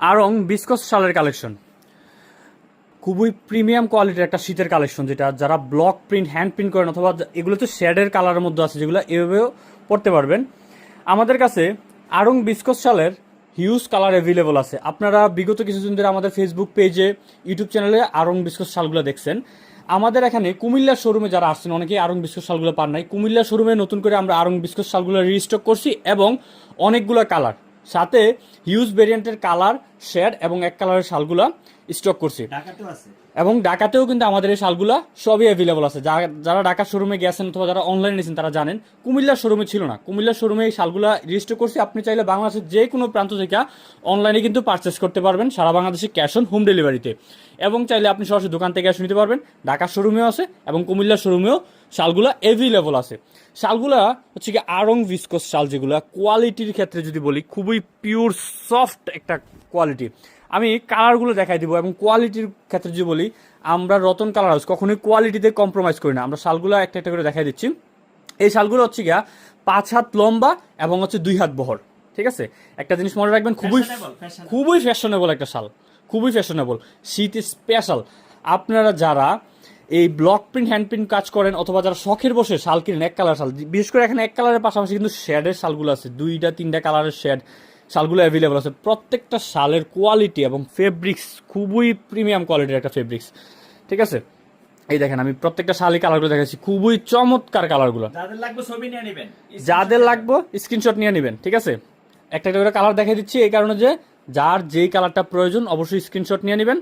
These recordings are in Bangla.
আরং বিস্কস শালের কালেকশন খুবই প্রিমিয়াম কোয়ালিটির একটা শীতের কালেকশন যেটা যারা ব্লক প্রিন্ট হ্যান্ড প্রিন্ট করেন অথবা এগুলো তো শেডের কালারের মধ্যে আছে যেগুলো এভাবেও পড়তে পারবেন। আমাদের কাছে আরং বিস্কস শালের হিউজ কালার অ্যাভেলেবল আছে। আপনারা বিগত কিছুদিন ধরে আমাদের ফেসবুক পেজে ইউটিউব চ্যানেলে আরং বিস্কস শালগুলো দেখছেন। আমাদের এখানে কুমিল্লা শোরুমে যারা আসছেন, অনেকেই আরং বিস্কস শালগুলো পান নাই। কুমিল্লা শোরুমে নতুন করে আমরা আরং বিস্কস শালগুলো রিস্টক করছি এবং অনেকগুলো কালার সাথে হিউজ ভেরিয়েন্টের কালার শেড এবং এক কালারের শালগুলা স্টক করছি। এবং ঢাকাতেও কিন্তু আমাদের এই শালগুলা সবই অ্যাভেলেবল আছে। যারা ঢাকা শোরুমে গেছেন অথবা যারা অনলাইনে নিয়েছেন তারা জানেন, কুমিল্লা শোরুমে ছিল না। কুমিল্লা শোরুমে এই শালগুলা রেজিস্টার করছি। আপনি চাইলে বাংলাদেশের যে কোনো প্রান্ত থেকে অনলাইনে কিন্তু পারচেস করতে পারবেন। সারা বাংলাদেশে ক্যাশ অন হোম ডেলিভারিতে এবং চাইলে আপনি সরাসরি দোকান থেকে এসে নিতে পারবেন। ঢাকা শোরুমেও আছে এবং কুমিল্লা শোরুমেও শালগুলা অ্যাভেলেবল আছে। শালগুলা হচ্ছে কি আরং ভিসকোস শাল যেগুলা কোয়ালিটির ক্ষেত্রে যদি বলি, খুবই পিওর সফট একটা কোয়ালিটি আমি কালারগুলো দেখাই দিব এবং কোয়ালিটির ক্ষেত্রে যদি বলি আমরা রতন কালার হাউস কখনোই কোয়ালিটিতে কম্প্রোমাইজ করি না। আমরা শালগুলো একটা একটা করে দেখাই দিচ্ছি। এই শালগুলো হচ্ছে গিয়া পাঁচ হাত লম্বা এবং হচ্ছে দুই হাত বহর ঠিক আছে? একটা জিনিস মনে রাখবেন খুবই। খুবই ফ্যাশনেবল একটা শাল খুবই ফ্যাশনেবল শীত স্পেশাল আপনারা যারা এই ব্লক প্রিন্ট হ্যান্ড প্রিন্ট কাজ করেন অথবা যারা শখের বসে শাল কিনেন এক কালার শাল বিশেষ করে এখানে এক কালারের পাশাপাশি কিন্তু শেডের শালগুলো আছে দুইটা তিনটা কালারের শেড শালগুলো অ্যাভেলেবল আছে। প্রত্যেকটা শালের কোয়ালিটি এবং ফেব্রিক্স খুবই প্রিমিয়াম কোয়ালিটির একটা ফেব্রিক্স ঠিক আছে? এই দেখেন আমি প্রত্যেকটা শালি কালারগুলো দেখাচ্ছি। খুবই চমৎকার কালারগুলো যাদের লাগবে ছবি নিয়ে নেবেন। যাদের লাগবে স্ক্রিনশট নিয়ে নেবেন। ঠিক আছে? একটা একটা করে কালার দেখাই দিচ্ছি। এই কারণে যে যার যেই কালারটা প্রয়োজন অবশ্যই স্ক্রিনশট নিয়ে নেবেন।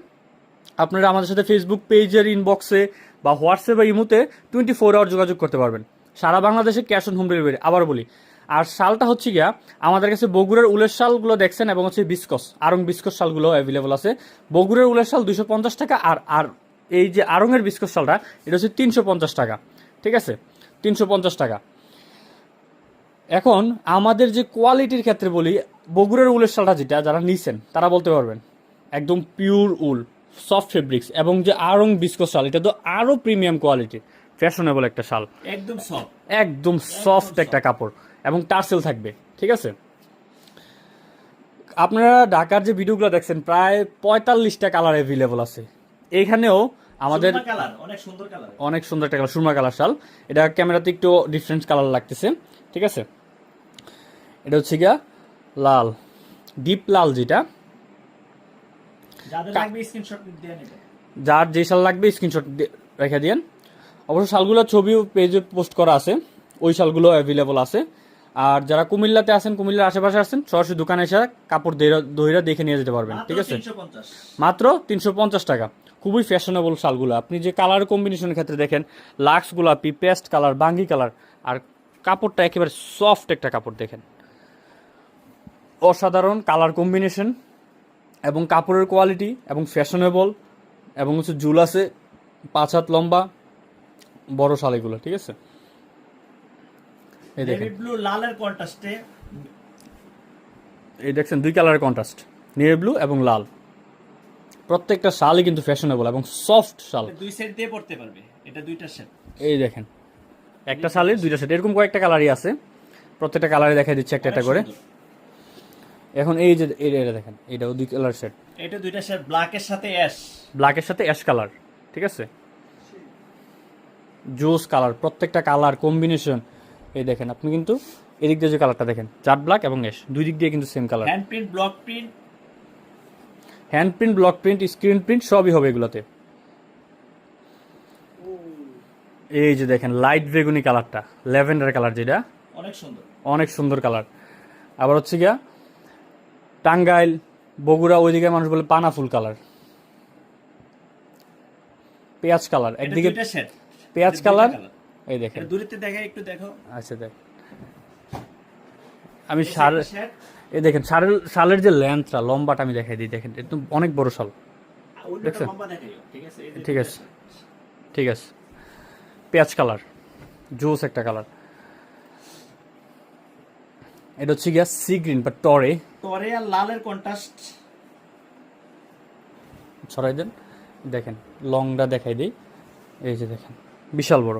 আপনারা আমাদের সাথে ফেসবুক পেজের ইনবক্সে বা হোয়াটসঅ্যাপ বা ইমুতে টোয়েন্টি ফোর আওয়ার যোগাযোগ করতে পারবেন। সারা বাংলাদেশে ক্যাশ অন হোম ডেলিভারি আবার বলি আর শালটা হচ্ছে গিয়া আমাদের কাছে বগুড়ার উলের শালগুলো দেখছেন এবং হচ্ছে বিস্কস আরং বিস্কস শালগুলো অ্যাভেলেবল আছে। বগুড়ার উলের শাল দুশো পঞ্চাশ টাকা আর আর এই যে আরঙের বিস্কস শালটা এটা হচ্ছে তিনশো পঞ্চাশ টাকা। ঠিক আছে? তিনশো পঞ্চাশ টাকা। এখন আমাদের যে কোয়ালিটির ক্ষেত্রে বলি বগুড়ের উলের শালটা যেটা যারা নিছেন তারা বলতে পারবেন একদম পিওর উল সফট ফেব্রিক্স এবং যে আরং বিস্কো শাল এটা তো আরও প্রিমিয়াম কোয়ালিটি ফ্যাশনেবল একটা শাল। একদম সফট একদম সফট একটা কাপড়। এবং টার্সেল থাকবে ঠিক আছে? আপনারা ঢাকার যে ভিডিওগুলো দেখছেন প্রায় পঁয়তাল্লিশটা কালার অ্যাভেলেবল আছে। এখানেও আমাদের অনেক সুন্দর একটা কালার সুরমা কালার শাল। এটা ক্যামেরাতে একটু ডিফারেন্ট কালার লাগতেছে ঠিক আছে? এটা হচ্ছে গিয়া লাল ডিপ লাল যেটা। যার যে শাল লাগবে স্ক্রিনশট রেখে দিয়েন। অবশ্য শালগুলোর ছবিও পেজে পোস্ট করা আছে ওই শালগুলো অ্যাভেলেবল আছে। আর যারা কুমিল্লাতে আছেন কুমিল্লার আশেপাশে আছেন সরাসরি দোকানে এসে কাপড় দইরা দেখে নিয়ে যেতে পারবেন ঠিক আছে? মাত্র তিনশো পঞ্চাশ টাকা। খুবই ফ্যাশনেবল শালগুলো। আপনি যে কালার কম্বিনেশনের ক্ষেত্রে দেখেন লাক্স গোলাপি পেস্ট কালার বাঙ্গি কালার আর কাপড়টা একেবারে সফট একটা কাপড় দেখেন। অসাধারণ কালার কম্বিনেশন এবং কাপড়ের কোয়ালিটি এবং ফ্যাশনেবল এবং হচ্ছে জুল আছে পাঁচ হাত লম্বা বড় শাল এগুলো ঠিক আছে? এই দেখেন। ব্লু লালের কন্ট্রাস্টে এই দেখছেন দুই কালারের কন্ট্রাস্ট নেভি ব্লু এবং লাল। প্রত্যেকটা শালই কিন্তু ফ্যাশনেবল এবং সফট শাল। দুই সেট দিয়ে পড়তে পারবে এটা দুইটা সেট এই দেখেন একটা শালের দুইটা সেট এরকম কয়েকটা কালারই আছে প্রত্যেকটা কালারে দেখা দিচ্ছে একটা একটা করে। এখন এই যে এটা দেখেন এটাও দুই কালার সেট এটা দুইটা সেট ব্ল্যাকের সাথে অ্যাশ ব্ল্যাকের সাথে অ্যাশ কালার ঠিক আছে? জোস কালার প্রত্যেকটা কালার কম্বিনেশন এই দেখেন আপনি কিন্তু এদিক দিয়ে যে কালারটা দেখেন চার ব্ল্যাক এবং অ্যাশ দুই দিক দিয়ে কিন্তু same colour hand print block print hand print block print screen print সবই হবে এগুলোতে। এই যে দেখেন লাইট বেগুনি কালারটা ল্যাভেন্ডার কালার যেটা। অনেক সুন্দর। অনেক সুন্দর কালার আবার হচ্ছে গিয়া টাঙ্গাইল বগুড়া ওইদিকে মানুষ বলে পানা ফুল কালার পেঁয়াজ কালার একদিকে পেঁয়াজ কালার এই দেখেন। এটা দূরেতে দেখা একটু দেখো। আচ্ছা দেখ। আমি সেট এই দেখেন শালের শালের যে লেন্থটা লম্বাটা আমি দেখাই দিই দেখেন একদম অনেক বড় শাল দেখছেন? ঠিক আছে? ঠিক আছে। ঠিক আছে। পেঁয়াজ কালার জুস একটা কালার। এটা হচ্ছে গিয়া সি গ্রিন বা টরে টরে আর লালের কন্ট্রাস্ট ছড়াই দেন। দেখেন লংটা দেখাই দিই। এই যে দেখেন বিশাল বড়।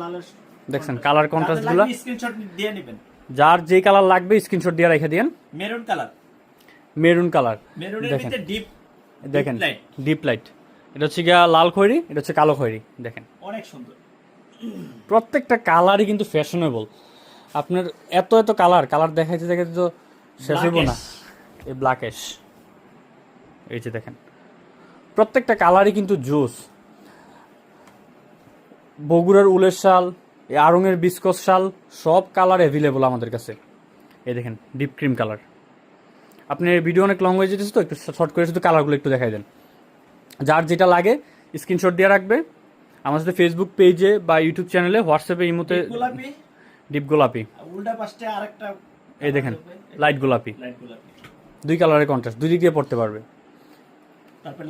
লালের দেখছেন কালার কন্ট্রাস্টগুলা? স্ক্রিনশট দিয়ে নেবেন। যার যে কালার লাগবে স্ক্রিনশট দিয়ে রেখে দিন মেরুন কালার মেরুন কালার মেরুনের। ভিতরে ডিপ দেখেন ডিপ লাইট এটা হচ্ছে গিয়া লাল খয়েরি এটা হচ্ছে কালো খয়েরি দেখেন। অনেক সুন্দর। প্রত্যেকটা কালারই কিন্তু ফ্যাশনেবল আপনার এত এত কালার কালার দেখাইতে দেখাইতে তো শেষ হইব না। এই ব্ল্যাকেশ এই যে দেখেন। প্রত্যেকটা কালারই কিন্তু জুস বগুড়ার উলের শাল এই আড়ংয়ের বিস্কস শাল সব কালার অ্যাভেলেবল আমাদের কাছে। এই দেখেন ডিপ ক্রিম কালার আপনি ভিডিও অনেক লং হয়ে যেতেছে তো একটু শর্ট করে শুধু কালারগুলো একটু দেখাই দেন। যার যেটা লাগে স্ক্রিনশট দিয়ে রাখবে। আমার সাথে ফেসবুক পেজে বা ইউটিউব চ্যানেলে হোয়াটসঅ্যাপে ইমোতে গোলাপি। ডিপ গোলাপি। এই দেখেন লাইট গোলাপি। দুই কালারের কন্ট্রাস্ট দুই দিক দিয়ে পড়তে পারবে। তারপর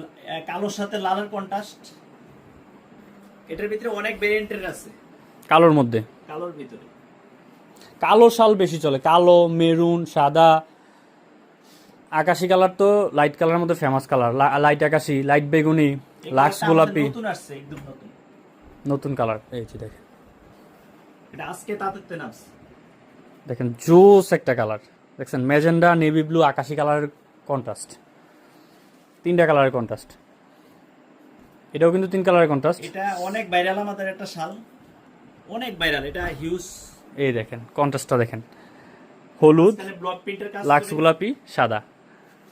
কালোর সাথে লালের কন্ট্রাস্ট এটার ভিতরে অনেক ভেরিয়েন্টের আছে। কালোর মধ্যে? কালোর ভিতরে। কালো শাল বেশি চলে। কালো মেরুন সাদা। আকাশি কালার তো লাইট কালারের মধ্যে ফেমাস কালার। লাইট আকাশি লাইট বেগুনি লাক্স গোলাপি। নতুন আসছে একদম নতুন। নতুন কালার। এই যে দেখেন। এটা আজকে তাতে নামছে। দেখেন জোস একটা কালার। দেখছেন ম্যাজেন্ডা নেভি ব্লু আকাশি কালারের কন্ট্রাস্ট তিনটা কালারের কন্ট্রাস্ট এটাও কিন্তু তিন কালারের কন্ট্রাস্ট এটা অনেক ভাইরাল আমাদের একটা শাল। অনেক ভাইরাল এটা হিউজ এই দেখেন কন্ট্রাস্টটা দেখেন। হলুদ ব্লক প্রিন্টের কাজ লাক্স গোলাপি সাদা।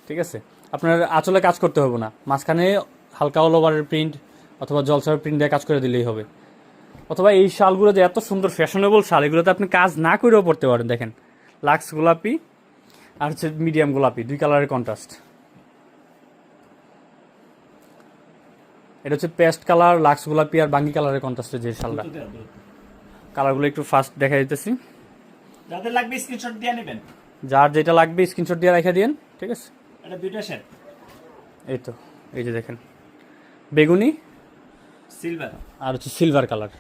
ঠিক আছে? আপনার আঁচলে কাজ করতে হবে না। মাঝখানে হালকা অল ওভারের প্রিন্ট অথবা জলসার প্রিন্ট দিয়ে কাজ করে দিলেই হবে। অথবা এই শালগুলো যে এত সুন্দর ফ্যাশনেবল শাল এগুলোতে আপনি কাজ না করেও পড়তে পারেন দেখেন। লাক্স গোলাপি আর হচ্ছে মিডিয়াম গোলাপি দুই কালারের কন্ট্রাস্ট এটা হচ্ছে পেস্ট কালার লাক্স গোলাপি আর বাঙ্গি কালারের কন্ট্রাস্টের যে শালটা। কালারগুলো একটু ফাস্ট দেখা দিতেছি। যাদের লাগবে স্ক্রিনশট দিয়ে নেবেন। যার যেটা লাগবে স্ক্রিনশট দিয়ে রেখে দিন ঠিক আছে? এটা দুইটা সেট এই তো এই যে দেখেন। বেগুনি সিলভার আর হচ্ছে silver colour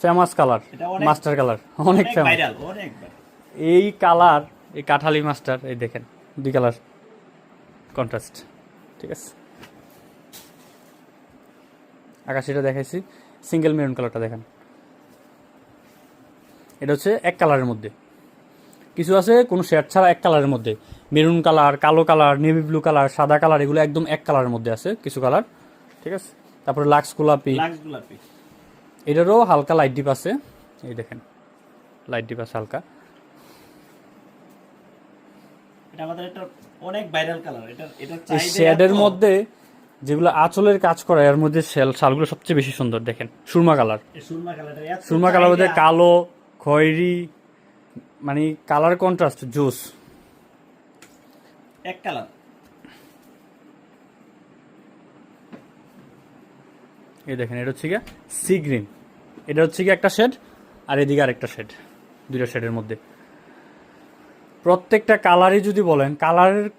famous colour master colour অনেক ফেমাস ভাইরাল অনেক এই কালার এই কাঠালি মাস্টার এই দেখেন দুই কালার কন্ট্রাস্ট ঠিক আছে? আকাশিটা দেখাইছি সিঙ্গেল মেরুন কালারটা দেখেন। এটা হচ্ছে এক কালারের মধ্যে। কিছু আছে কোনো শেড ছাড়া এক কালারের মধ্যে। মেরুন কালার কালো কালার নেভি ব্লু কালার সাদা কালার এগুলো একদম এক কালারের মধ্যে আছে কিছু কালার ঠিক আছে? তারপরে লাক্স গোলাপি। এটারও হালকা লাইট ডিপ আছে। এই দেখেন লাইট ডিপ আছে হালকা। এটা আমাদের একটা অনেক ভাইরাল কালার এটা এটা শেডের মধ্যে যেগুলো আঁচলের কাজ করে এর মধ্যে শেল শালগুলো সবচেয়ে বেশি সুন্দর দেখেন সুরমা কালার সুরমা কালার এত সুরমা কালার মধ্যে কালো খয়েরি মানে কালার কন্ট্রাস্ট জুস এক কালার এই দেখেন এটা হচ্ছে গিয়ে সি গ্রিন এটা হচ্ছে গিয়ে একটা শেড আর এদিকে আর একটা শেড দুইটা শেডের মধ্যে। প্রত্যেকটা কালারই যদি বলেন কালারের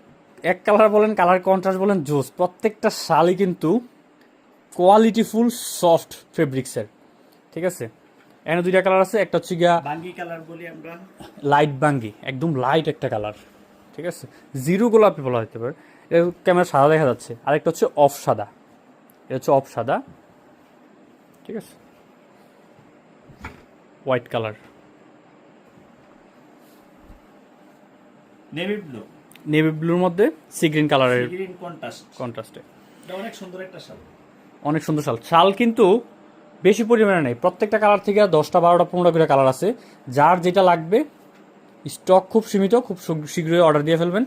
এক কালার বলেন কালার কন্ট্রাস্ট বলেন জুস। প্রত্যেকটা শালই কিন্তু কোয়ালিটিফুল সফট ফেব্রিক্সের ঠিক আছে? এখানে দুইটা কালার আছে একটা হচ্ছে গিয়া বাঙ্গি কালার বলি আমরা। লাইট বাঙ্গি একদম লাইট একটা কালার। ঠিক আছে? জিরো গোলাপি বলা হতে পারে। এটা ক্যামেরা সাদা দেখা যাচ্ছে। আরেকটা হচ্ছে অফ সাদা। এটা হচ্ছে অফ সাদা। ঠিক আছে? White colour. Navy blue navy ব্লুর মধ্যে সি গ্রিন কালারের গ্রিন কন্ট্রাস্ট কন্ট্রাস্টে এটা অনেক সুন্দর একটা শাল। অনেক সুন্দর শাল। শাল কিন্তু বেশি পরিমাণে নেই। প্রত্যেকটা কালার থেকে দশটা বারোটা পনেরো করে কালার আছে। যার যেটা লাগবে স্টক খুব সীমিত খুব শীঘ্রই অর্ডার দিয়ে ফেলবেন।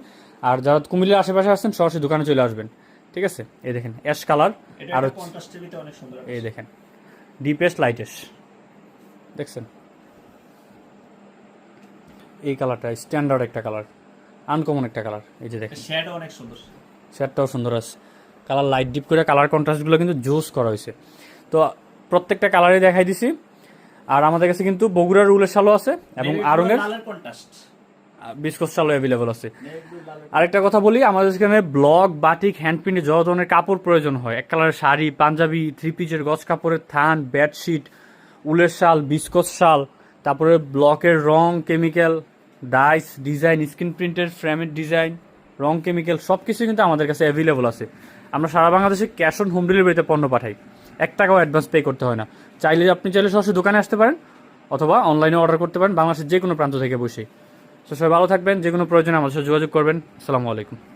আর যারা কুমিল্লার আশেপাশে আসছেন সরাসরি দোকানে চলে আসবেন। ঠিক আছে? এই দেখেন অ্যাশ কালার আর এই দেখেন ডিপেস্ট লাইটেস্ট দেখছেন? এই কালারটা স্ট্যান্ডার্ড একটা কালার আনকমন একটা কালার এই যে দেখেন। শ্যাডো অনেক সুন্দর। শার্টটাও সুন্দর আছে। কালার লাইট ডিপ করে কালার কন্ট্রাস্টগুলো কিন্তু জোস করা হয়েছে। তো প্রত্যেকটা কালারই দেখাই দিছি। আর আমাদের কাছে কিন্তু বগুড়ার রুলের শালও আছে এবং কন্ট্রাস্ট বিস্কস শালও অ্যাভেলেবল আছে। আরেকটা কথা বলি আমাদের এখানে ব্লক বাটিক হ্যান্ড প্রিন্টে যত ধরনের কাপড় প্রয়োজন হয় এক কালারের শাড়ি পাঞ্জাবি থ্রি পিচের গজ কাপড়ের থান বেডশিট উলের শাল বিস্কস শাল তারপরে ব্লকের রং কেমিক্যাল ডাইস ডিজাইন, স্ক্রিন প্রিন্টের ফ্রেমের ডিজাইন, রং, কেমিক্যাল সব কিছু কিন্তু আমাদের কাছে অ্যাভেলেবল আছে। আমরা সারা বাংলাদেশে ক্যাশ অন হোম ডেলিভারিতে পণ্য পাঠাই। এক টাকাও অ্যাডভান্স পে করতে হয় না। চাইলে আপনি চাইলে সরাসরি দোকানে আসতে পারেন অথবা অনলাইনে অর্ডার করতে পারেন বাংলাদেশের যে কোনো প্রান্ত থেকে বসে। তো সবাই ভালো থাকবেন যে কোনো প্রয়োজনে আমাদের সাথে যোগাযোগ করবেন। আসসালামু আলাইকুম।